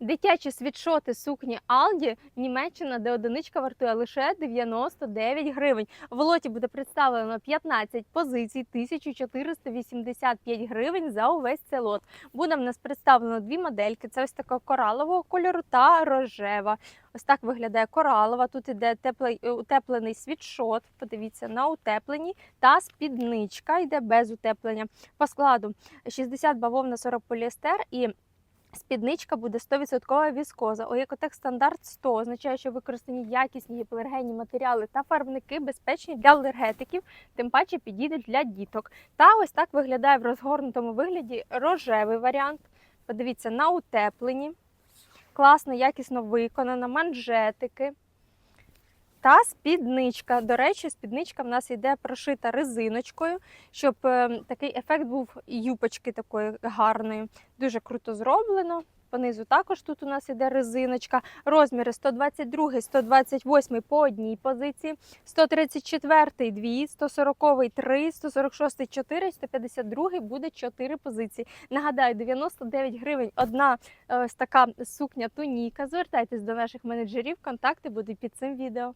Дитячі світшоти сукні Aldi Німеччина, де одиничка вартує лише 99 гривень. В лоті буде представлено 15 позицій, 1485 гривень за увесь цей лот. Буде в нас представлено дві модельки. Це ось така коралового кольору та рожева. Ось так виглядає коралова. Тут іде теплий е, утеплений світшот. Подивіться на утеплені та спідничка йде без утеплення. По складу 60 бавовна, 40 поліестер і Спідничка буде 100% віскоза. Оекотек стандарт 100 означає, що використані якісні гіпоалергенні матеріали та фарбники безпечні для алергетиків, тим паче підійдуть для діток. Та ось так виглядає в розгорнутому вигляді рожевий варіант. Подивіться на утепленні, класно, якісно виконано, манжетики. Та спідничка. До речі, спідничка в нас йде прошита резиночкою, щоб е, такий ефект був юпочки такої гарної. Дуже круто зроблено. Понизу також тут у нас іде резиночка. Розміри 122, 128 по одній позиції, 134 – 2, 140 – 3, 146 – 4, 152 буде 4 позиції. Нагадаю, 99 гривень одна е, ось така сукня туніка. Звертайтесь до наших менеджерів, контакти будуть під цим відео.